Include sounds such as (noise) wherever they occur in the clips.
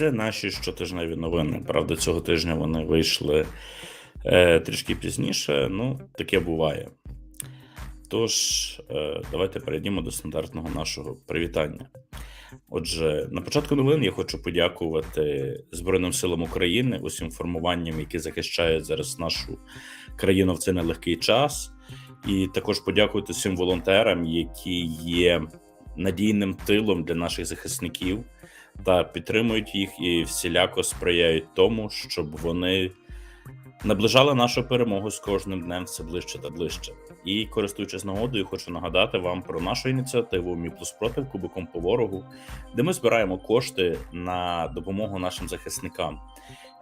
Це наші щотижневі новини. Правда, цього тижня вони вийшли е, трішки пізніше. Ну, таке буває. Тож, е, давайте перейдімо до стандартного нашого привітання. Отже, на початку новин я хочу подякувати Збройним силам України, усім формуванням, які захищають зараз нашу країну в цей нелегкий час, і також подякувати всім волонтерам, які є надійним тилом для наших захисників та підтримують їх і всіляко сприяють тому, щоб вони наближали нашу перемогу з кожним днем все ближче та ближче. І користуючись нагодою, хочу нагадати вам про нашу ініціативу Мі плюс проти кубиком по ворогу, де ми збираємо кошти на допомогу нашим захисникам.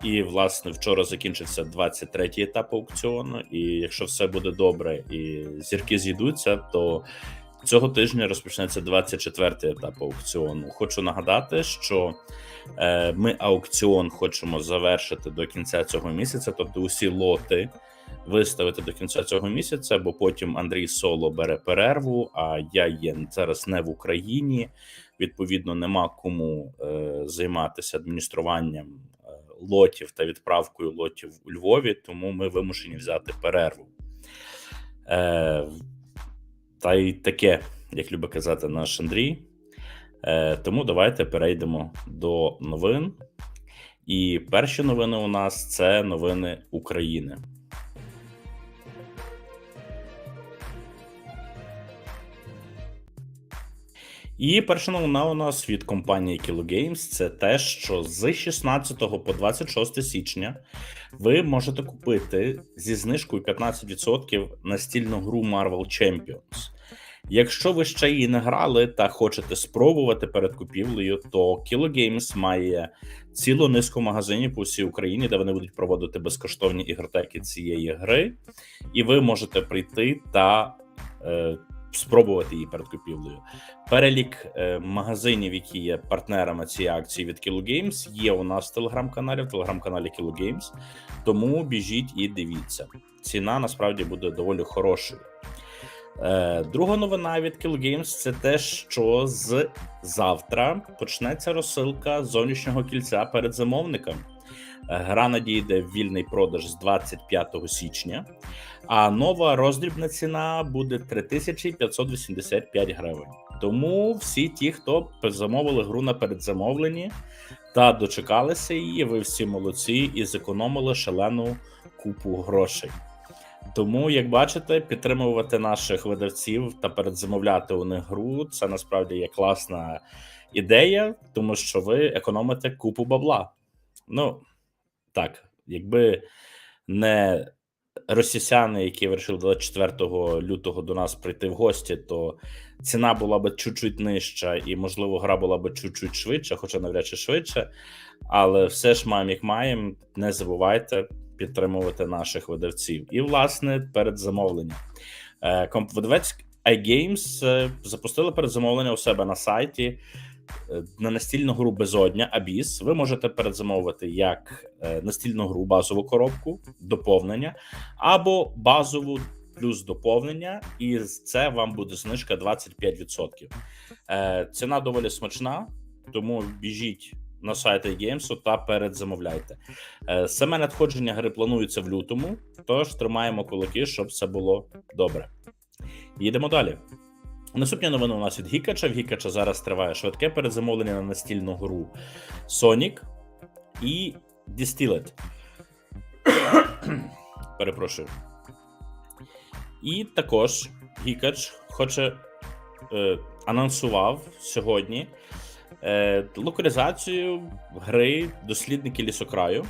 І власне вчора закінчився 23-й етап аукціону. І якщо все буде добре і зірки зійдуться, то цього тижня розпочнеться 24-й етап аукціону. Хочу нагадати, що е, ми аукціон хочемо завершити до кінця цього місяця, тобто усі лоти виставити до кінця цього місяця, бо потім Андрій Соло бере перерву. А я є зараз не в Україні. Відповідно, нема кому е, займатися адмініструванням е, лотів та відправкою лотів у Львові, тому ми вимушені взяти перерву. Та й таке, як любить казати наш Андрій. Е, тому давайте перейдемо до новин. І перші новини у нас це новини України. І перша новина у нас від компанії Kilo Games це те, що з 16 по 26 січня ви можете купити зі знижкою 15% настільну гру Marvel Champions. Якщо ви ще її не грали та хочете спробувати перед купівлею, то Kilo Games має цілу низку магазинів по всій Україні, де вони будуть проводити безкоштовні ігротеки цієї гри, і ви можете прийти та е, спробувати її перед купівлею. Перелік е, магазинів, які є партнерами цієї акції від Kilo Games, є у нас в телеграм-каналі, в телеграм-каналі Kilo Games. Тому біжіть і дивіться. Ціна насправді буде доволі хорошою. Е, Друга новина від Kill Games це те, що з завтра почнеться розсилка зовнішнього кільця перед замовником. Гра надійде в вільний продаж з 25 січня, а нова роздрібна ціна буде 3585 гривень. Тому всі ті, хто замовили гру на передзамовленні та дочекалися її, ви всі молодці і зекономили шалену купу грошей. Тому, як бачите, підтримувати наших видавців та передзамовляти у них гру це насправді є класна ідея, тому що ви економите купу бабла. Ну так, якби не росіяни, які вирішили 24 лютого до нас прийти в гості, то ціна була би чуть-чуть нижча, і, можливо, гра була би чуть-чуть швидше, хоча навряд чи швидше. Але все ж маємо, як маємо. Не забувайте підтримувати наших видавців. І, власне, передзамовлення. Е, Видавець iGames е, запустили передзамовлення у себе на сайті на настільну гру Безодня Абіс. Ви можете передзамовити як е, настільну гру, базову коробку, доповнення, або базову плюс доповнення, і це вам буде знижка 25%. Е, Ціна доволі смачна, тому біжіть на сайт iGames та передзамовляйте. Е, Саме надходження гри планується в лютому, тож тримаємо кулаки, щоб все було добре. Їдемо далі. Наступні новини у нас від Гікача. В Гікача зараз триває швидке передзамовлення на настільну гру Sonic і Distilled. (coughs) Перепрошую. І також Гікач хоче е, анонсував сьогодні е, локалізацію гри Дослідники лісокраю.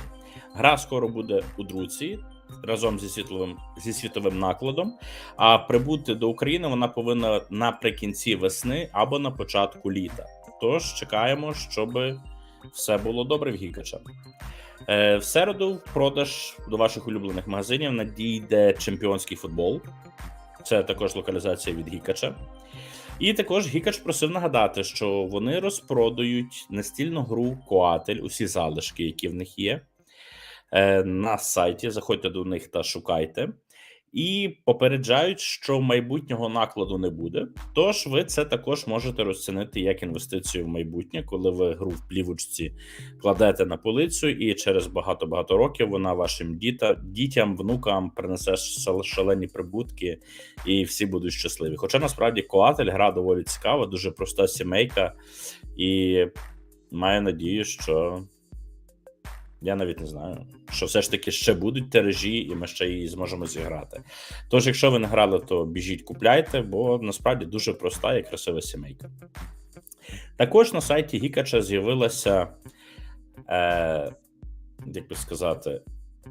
Гра скоро буде у друці разом зі світловим зі світовим накладом. А прибути до України вона повинна наприкінці весни або на початку літа. Тож чекаємо, щоб все було добре в Гікача. Е, в середу в продаж до ваших улюблених магазинів надійде чемпіонський футбол. Це також локалізація від Гікача. І також Гікач просив нагадати, що вони розпродають настільну гру Коатель, усі залишки, які в них є, на сайті. Заходьте до них та шукайте. і попереджають, що майбутнього накладу не буде. Тож ви це також можете розцінити як інвестицію в майбутнє, коли ви гру в плівочці кладете на полицю, і через багато багато років вона вашим діта, дітям, внукам принесе шалені прибутки, і всі будуть щасливі. Хоча насправді Коатель гра доволі цікава, дуже проста сімейка, і маю надію, що. Я навіть не знаю, що все ж таки ще будуть тиражі, і ми ще її зможемо зіграти. Тож, якщо ви не грали, то біжіть, купляйте, бо насправді дуже проста і красива сімейка. Також на сайті Гікача з'явилася, е, як би сказати,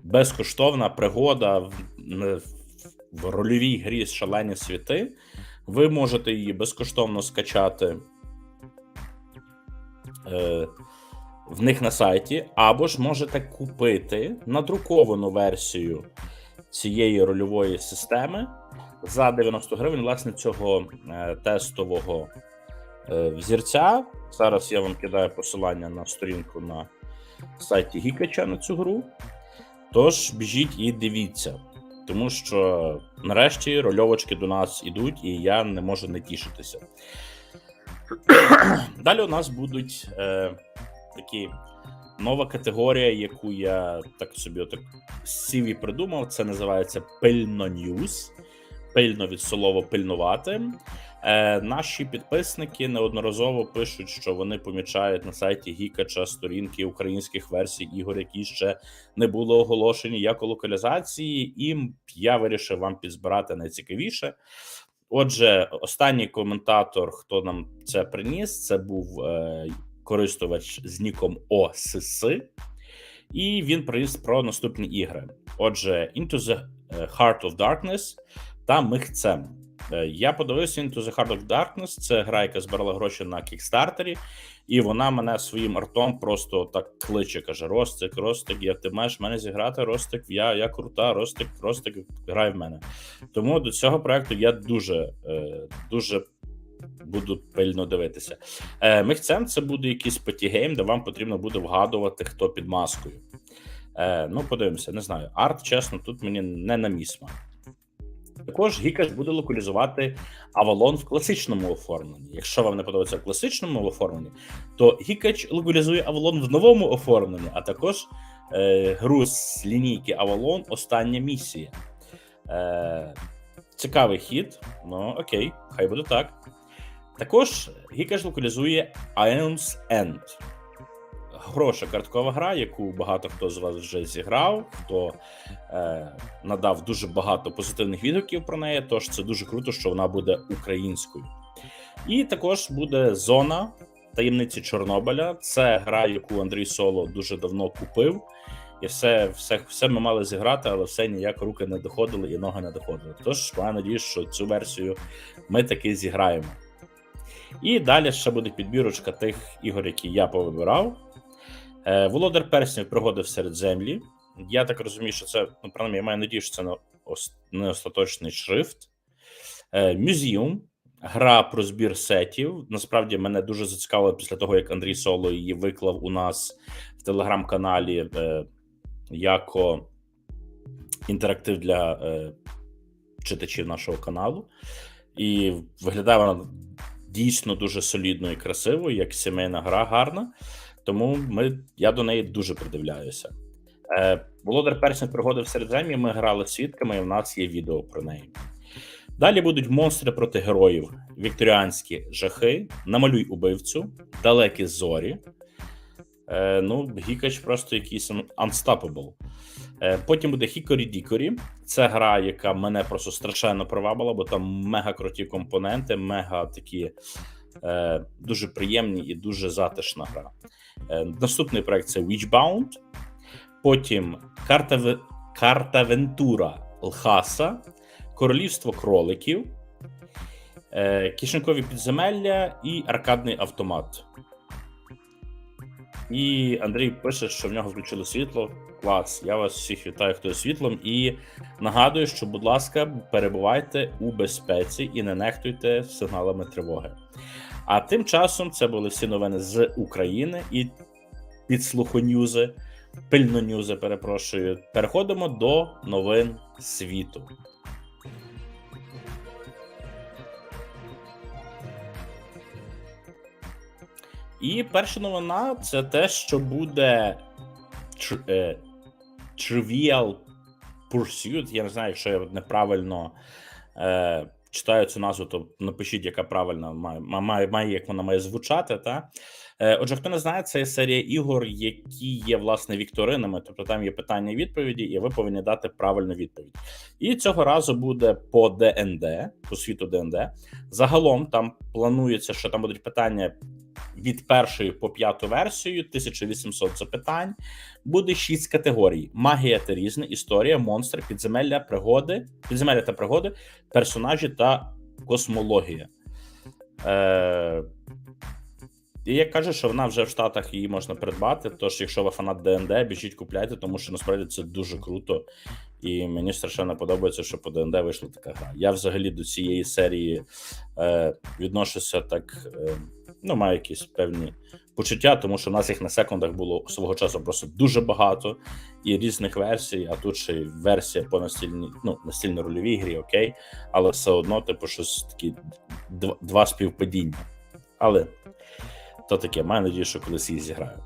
безкоштовна пригода в, в, рольовій грі шалені світи. Ви можете її безкоштовно скачати. Е, в них на сайті, або ж можете купити надруковану версію цієї рольової системи за 90 гривень, власне, цього е, тестового е, взірця. Зараз я вам кидаю посилання на сторінку на сайті Гікача на цю гру. Тож біжіть і дивіться, тому що нарешті рольовочки до нас ідуть, і я не можу не тішитися. (clears throat) Далі у нас будуть е, такі нова категорія, яку я так собі отак сів і придумав. Це називається пильно ньюз. Пильно від слова пильнувати. Е, наші підписники неодноразово пишуть, що вони помічають на сайті Гікача сторінки українських версій ігор, які ще не були оголошені як у локалізації, і я вирішив вам підзбирати найцікавіше. Отже, останній коментатор, хто нам це приніс, це був е, користувач з ніком ОСС, і він приніс про наступні ігри. Отже, Into the Heart of Darkness та Михцем. Е, Я подивився Into the Heart of Darkness. Це гра, яка збирала гроші на кікстартері, і вона мене своїм артом просто так кличе. каже: Ростик, Ростик, я ти маєш мене зіграти. Ростик, я, я крута, Ростик, Ростик, грай в мене. Тому до цього проекту я дуже, е, дуже буду пильно дивитися. Е, Михцем це буде якийсь патігейм, де вам потрібно буде вгадувати, хто під маскою. Е, ну, подивимося, не знаю. Арт, чесно, тут мені не на місма. Також Гікаш буде локалізувати Авалон в класичному оформленні. Якщо вам не подобається в класичному оформленні, то Гікач локалізує Авалон в новому оформленні, а також е, гру з лінійки Авалон Остання місія. Е, цікавий хід, ну окей, хай буде так. Також Гікаш локалізує Ion's End. Хороша карткова гра, яку багато хто з вас вже зіграв, хто е, надав дуже багато позитивних відгуків про неї. Тож це дуже круто, що вона буде українською. І також буде зона таємниці Чорнобиля. Це гра, яку Андрій Соло дуже давно купив. І все, все, все ми мали зіграти, але все ніяк руки не доходили і ноги не доходили. Тож маю надію, що цю версію ми таки зіграємо. І далі ще буде підбірочка тих ігор, які я повибирав. Е, Володар Перснів пригоди в середземлі. Я так розумію, що це, ну, принаймні, я маю надію, що це не, остаточний шрифт. Е, Мюзіум. Гра про збір сетів. Насправді мене дуже зацікавило після того, як Андрій Соло її виклав у нас в телеграм-каналі е, яко інтерактив для е, читачів нашого каналу. І виглядає вона дійсно дуже солідно і красиво, як сімейна гра гарна. Тому ми, я до неї дуже придивляюся. Е, Володар персних пригоди в Середзем'ї ми грали свідками, і в нас є відео про неї. Далі будуть монстри проти героїв, вікторіанські жахи, намалюй убивцю, далекі зорі. Е, ну, Гікач просто якийсь unstoppable. Е, потім буде Хікорі Дікорі. Це гра, яка мене просто страшенно привабила, бо там мега круті компоненти, мега такі е, дуже приємні і дуже затишна гра. Е, наступний проект це Witchbound. Потім карта, Вентура Лхаса, Королівство кроликів, е, кишенькові підземелля і аркадний автомат. І Андрій пише, що в нього включили світло. Клас, я вас всіх вітаю, хто є світлом. І нагадую, що, будь ласка, перебувайте у безпеці і не нехтуйте сигналами тривоги. А тим часом це були всі новини з України і підслухонюзи, пильнонюзи, перепрошую. Переходимо до новин світу. І перша новина це те, що буде е, Trivial Pursuit. Я не знаю, якщо я неправильно е, читаю цю назву, то напишіть, яка правильна має, має, має як вона має звучати. Та? Е, Отже, хто не знає, це серія ігор, які є власне вікторинами, тобто там є питання і відповіді, і ви повинні дати правильну відповідь. І цього разу буде по ДНД, по світу ДНД. Загалом там планується, що там будуть питання від першої по п'яту версію, 1800 запитань. Буде шість категорій: магія та різне, історія, монстри, підземелля, пригоди, підземелля та пригоди, персонажі та космологія. Е, і як каже, що вона вже в Штатах її можна придбати. Тож, якщо ви фанат ДНД, біжіть купляйте, тому що насправді це дуже круто. І мені страшенно подобається, що по ДНД вийшла така гра. Я взагалі до цієї серії е, відношуся так. Е, ну, маю якісь певні почуття, тому що в нас їх на секундах було свого часу просто дуже багато і різних версій. А тут ще версія по настільній, ну настільно рольовій грі, окей, але все одно, типу, щось такі два, два співпадіння. Але то таке, маю надію, що колись її зіграю.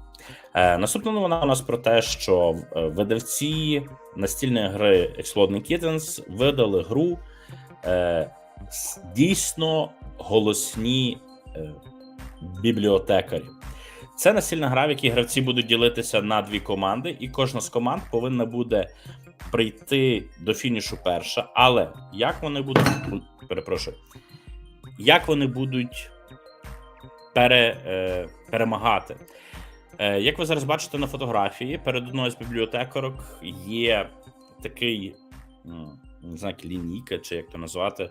Е, наступна новина у нас про те, що е, видавці настільної гри Exploding Kittens видали гру е, дійсно голосні е, бібліотекарі. Це настільна гра, в якій гравці будуть ділитися на дві команди, і кожна з команд повинна буде прийти до фінішу перша. Але як вони будуть. Перепрошую, як вони будуть пере, е, перемагати? Е, як ви зараз бачите на фотографії, перед одною з бібліотекарок є такий, не знаю, лінійка, чи як то назвати,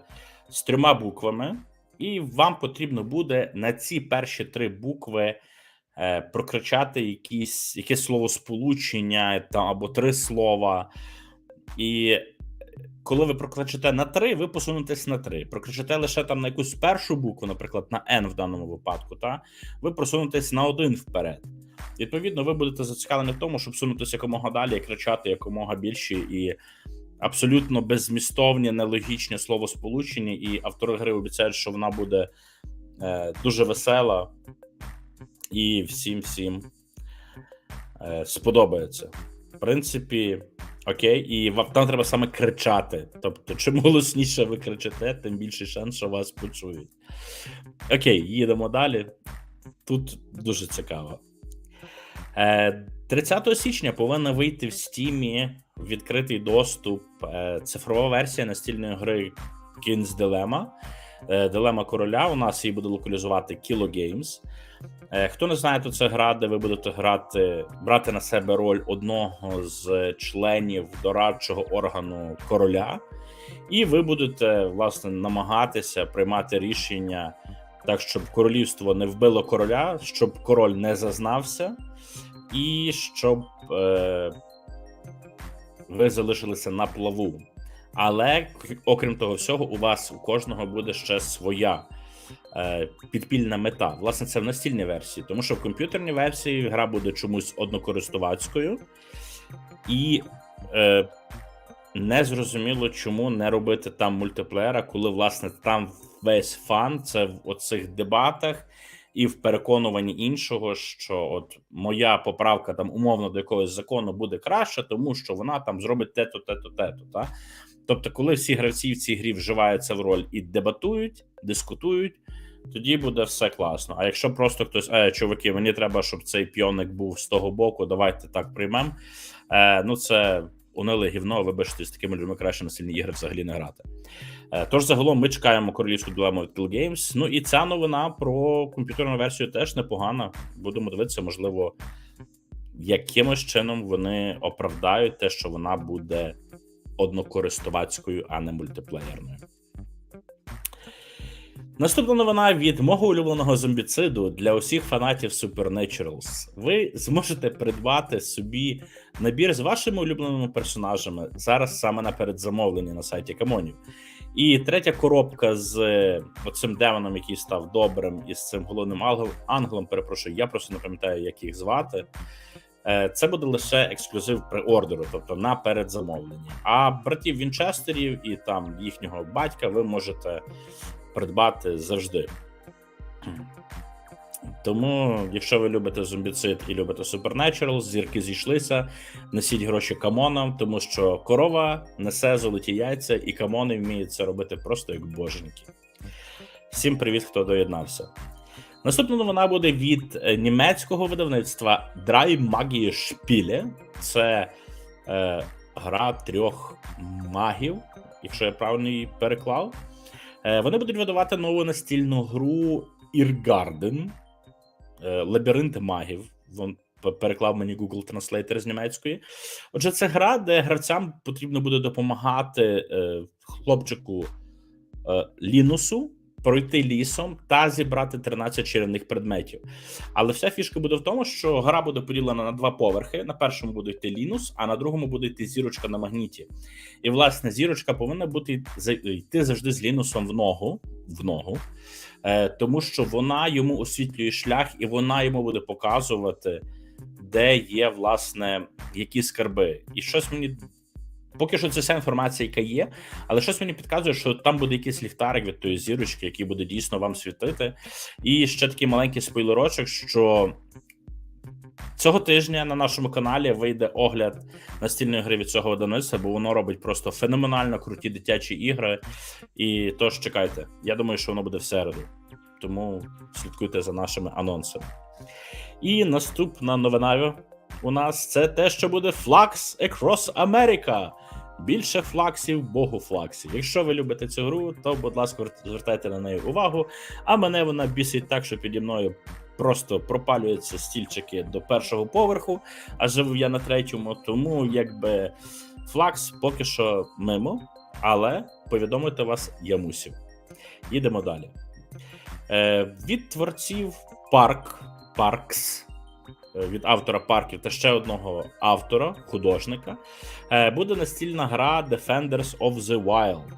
з трьома буквами, і вам потрібно буде на ці перші три букви е, прокричати якісь, якесь словосполучення там, або три слова. І коли ви прокричите на три, ви посунетесь на три. Прокричите лише там на якусь першу букву, наприклад, на N в даному випадку, та ви просунетесь на один вперед. Відповідно, ви будете зацікавлені в тому, щоб сунутися якомога далі і кричати якомога більше і абсолютно беззмістовні, нелогічні словосполучення, і автори гри обіцяють, що вона буде е, дуже весела і всім всім е, сподобається. В принципі, окей, і вам там треба саме кричати. Тобто, чим голосніше ви кричите, тим більший шанс, що вас почують. Окей, їдемо далі. Тут дуже цікаво. Е, 30 січня повинна вийти в стімі відкритий доступ. е, Цифрова версія настільної гри King's Dilemma. Е, Дилема короля. У нас її буде локалізувати Kilo Games. Е, Хто не знає, то це гра, де ви будете грати, брати на себе роль одного з членів дорадчого органу короля, і ви будете власне намагатися приймати рішення так, щоб королівство не вбило короля, щоб король не зазнався, і щоб е, ви залишилися на плаву. Але окрім того всього, у вас у кожного буде ще своя е, підпільна мета. Власне, це в настільній версії, тому що в комп'ютерній версії гра буде чомусь однокористувацькою, і е, не зрозуміло, чому не робити там мультиплеєра, коли власне там весь фан це в оцих дебатах. І в переконуванні іншого, що от моя поправка там умовно до якогось закону буде краще, тому що вона там зробить те-то, те-то, те-то. Та? Тобто, коли всі гравці в цій грі вживаються в роль і дебатують, дискутують, тоді буде все класно. А якщо просто хтось, е, чуваки, мені треба, щоб цей піоник був з того боку, давайте так приймемо. Е, ну це униле гівно, вибачте, з такими людьми краще на сильні ігри взагалі не грати. Е, Тож загалом ми чекаємо королівську дилему від Kill Games. Ну і ця новина про комп'ютерну версію теж непогана. Будемо дивитися, можливо, якимось чином вони оправдають те, що вона буде однокористувацькою, а не мультиплеєрною. Наступна новина від мого улюбленого зомбіциду для усіх фанатів Supernaturals. Ви зможете придбати собі набір з вашими улюбленими персонажами зараз саме на передзамовленні на сайті Камонів. І третя коробка з е, оцим демоном, який став добрим, і з цим головним ангелом, перепрошую, я просто не пам'ятаю, як їх звати. Е, Це буде лише ексклюзив приордеру, тобто на передзамовленні. А братів Вінчестерів і там їхнього батька ви можете придбати завжди. Тому, якщо ви любите зомбіцид і любите Supernatural, зірки зійшлися, несіть гроші камонам, тому що корова несе золоті яйця, і камони вміють це робити просто як боженьки. Всім привіт, хто доєднався. Наступна новина буде від е, німецького видавництва Drei Magie Spiele. Це е, гра трьох магів, якщо я правильно її переклав. Е, вони будуть видавати нову настільну гру е, Лабіринт магів. Вон переклав мені Google Translator з німецької. Отже, це гра, де гравцям потрібно буде допомагати е, хлопчику е, Лінусу пройти лісом та зібрати 13 чарівних предметів. Але вся фішка буде в тому, що гра буде поділена на два поверхи. На першому буде йти Лінус, а на другому буде йти зірочка на магніті. І власне зірочка повинна бути йти завжди з Лінусом в ногу, в ногу, е, тому що вона йому освітлює шлях, і вона йому буде показувати, де є власне які скарби. І щось мені. Поки що це вся інформація, яка є, але щось мені підказує, що там буде якийсь ліхтарик від тої зірочки, який буде дійсно вам світити. І ще такий маленький спойлерочок, що цього тижня на нашому каналі вийде огляд настільної гри від цього видавництва, бо воно робить просто феноменально круті дитячі ігри. І тож чекайте, я думаю, що воно буде в середу. Тому слідкуйте за нашими анонсами. І наступна новина у нас це те, що буде Flux Across America. Більше флаксів, богу флаксів. Якщо ви любите цю гру, то, будь ласка, звертайте на неї увагу. А мене вона бісить так, що піді мною просто пропалюються стільчики до першого поверху, а живу я на третьому. Тому якби флакс поки що мимо, але повідомити вас я мусів. Їдемо далі. Е, від творців Парк Паркс. е, Від автора парків та ще одного автора, художника, е, буде настільна гра Defenders of the Wild.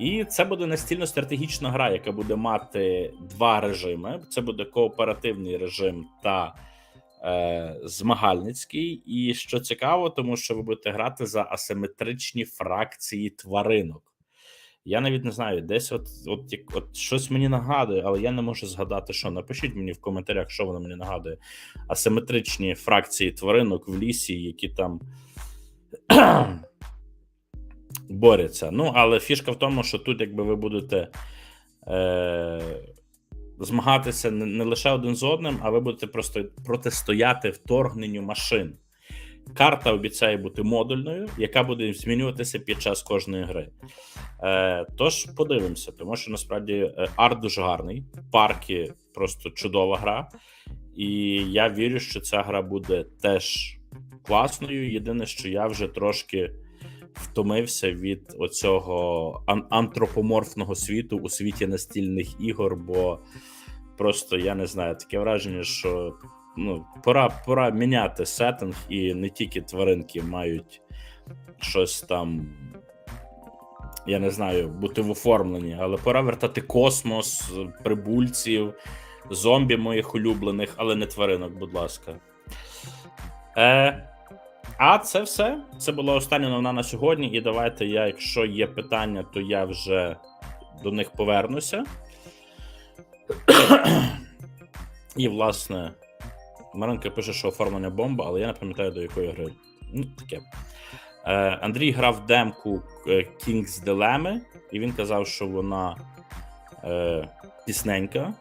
І це буде настільно-стратегічна гра, яка буде мати два режими: це буде кооперативний режим та е, змагальницький. І що цікаво, тому що ви будете грати за асиметричні фракції тваринок. Я навіть не знаю, десь от, от, як- от щось мені нагадує, але я не можу згадати, що. Напишіть мені в коментарях, що воно мені нагадує. Асиметричні фракції тваринок в лісі, які там борються. Ну, але фішка в тому, що тут, якби ви будете е, змагатися не, не лише один з одним, а ви будете просто протистояти вторгненню машин. Карта обіцяє бути модульною, яка буде змінюватися під час кожної гри. Е, тож подивимося, тому що насправді е, арт дуже гарний, парки просто чудова гра. І я вірю, що ця гра буде теж класною. Єдине, що я вже трошки втомився від оцього ан- антропоморфного світу у світі настільних ігор, бо просто я не знаю, таке враження, що ну, пора, пора міняти сеттинг, і не тільки тваринки мають щось там. Я не знаю, бути в оформленні, але пора вертати космос, прибульців, зомбі моїх улюблених, але не тваринок, будь ласка. Е, а це все. Це була остання новина на сьогодні. І давайте я, якщо є питання, то я вже до них повернуся. І, власне, Маринка пише, що оформлення бомба, але я не пам'ятаю до якої гри. Ну, таке. Е, Андрій грав демку е, King's Dilemma, і він казав, що вона е, пісненька.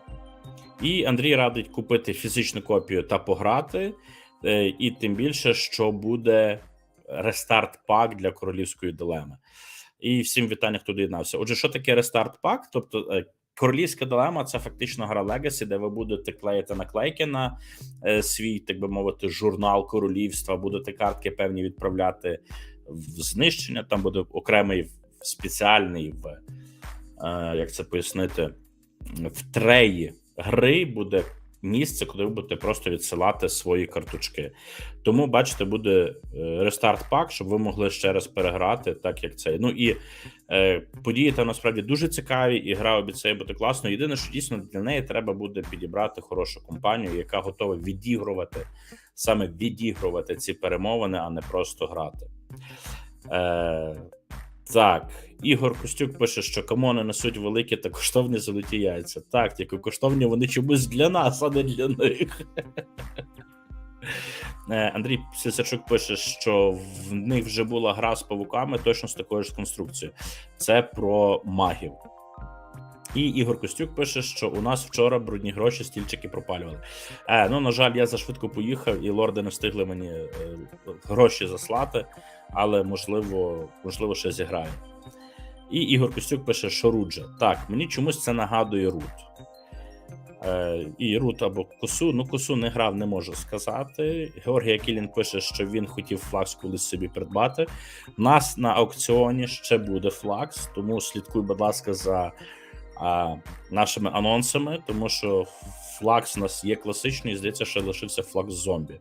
І Андрій радить купити фізичну копію та пограти. Е, і тим більше, що буде рестарт пак для королівської дилеми. І всім вітання, хто доєднався. Отже, що таке рестарт пак? Тобто, е, королівська дилема це фактично гра Legacy, де ви будете клеїти наклейки на е, свій, так би мовити, журнал королівства, будете картки певні відправляти в знищення. Там буде окремий спеціальний в як це пояснити, в треї гри буде місце, куди ви будете просто відсилати свої карточки. Тому, бачите, буде е, рестарт пак, щоб ви могли ще раз переграти, так як цей. Ну і е, події там насправді дуже цікаві, і гра обіцяє бути класною. Єдине, що дійсно для неї треба буде підібрати хорошу компанію, яка готова відігрувати саме відігрувати ці перемовини, а не просто грати. Е, так, Ігор Костюк пише, що камони несуть великі та коштовні золоті яйця. Так, тільки коштовні вони чомусь для нас, а не для них. (laughs) Е, Андрій Сисарчук пише, що в них вже була гра з павуками, точно з такою ж конструкцією. Це про магів. І Ігор Костюк пише, що у нас вчора брудні гроші стільчики пропалювали. Е, ну, на жаль, я зашвидко поїхав, і лорди не встигли мені е, гроші заслати, але можливо, можливо, ще зіграю. І Ігор Костюк пише, що Руджа. Так, мені чомусь це нагадує Рут. Е, і Рут або Косу. Ну, Косу не грав, не можу сказати. Георгій Акілін пише, що він хотів флакс колись собі придбати. У нас на аукціоні ще буде флакс, тому слідкуй, будь ласка, за а, нашими анонсами, тому що флакс у нас є класичний, здається, що лишився флакс зомбі.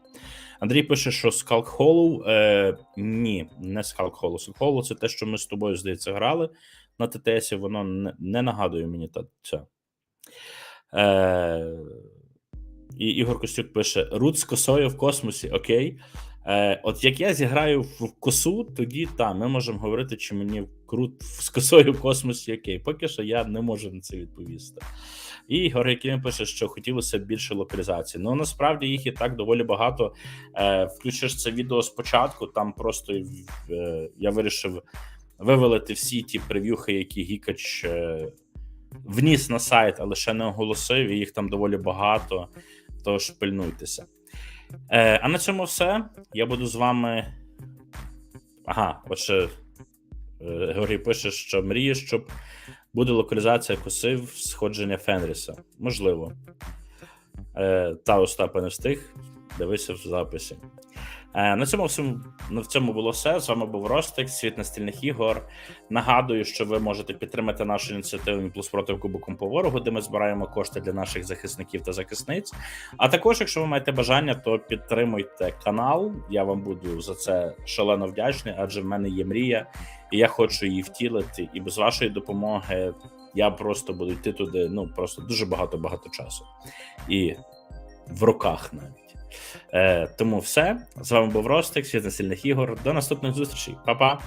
Андрій пише, що Скалк Hollow, е, ні, не Скалк Hollow. Скалк Hollow це те, що ми з тобою, здається, грали на ТТС, воно не, не нагадує мені та це. Е, і Ігор Костюк пише: Рут з косою в космосі, окей. Е, От як я зіграю в косу, тоді та, ми можемо говорити, чи мені крут з косою в космосі окей. Поки що я не можу на це відповісти. І Георгій Кілін пише, що хотілося б більше локалізації. Ну насправді їх і так доволі багато. Е, Включиш це відео спочатку, там просто е, я вирішив вивелити всі ті прев'юхи, які Гікач е, вніс на сайт, але ще не оголосив, і їх там доволі багато. Тож пильнуйтеся. Е, а на цьому все. Я буду з вами. Ага, от ще е, Георгій пише, що мріє, щоб буде локалізація косив сходження Фенріса. Можливо. Е, та Остапа не встиг. Дивися в записі. Е, на цьому всьому на цьому було все. З вами був Ростик, світ настільних ігор. Нагадую, що ви можете підтримати нашу ініціативу плюс проти Кубоком по ворогу, де ми збираємо кошти для наших захисників та захисниць. А також, якщо ви маєте бажання, то підтримуйте канал. Я вам буду за це шалено вдячний, адже в мене є мрія, і я хочу її втілити. І без вашої допомоги я просто буду йти туди. Ну просто дуже багато багато часу. І в руках навіть. Е, Тому все. З вами був Ростик, світ насильних ігор. До наступних зустрічей. Па-па!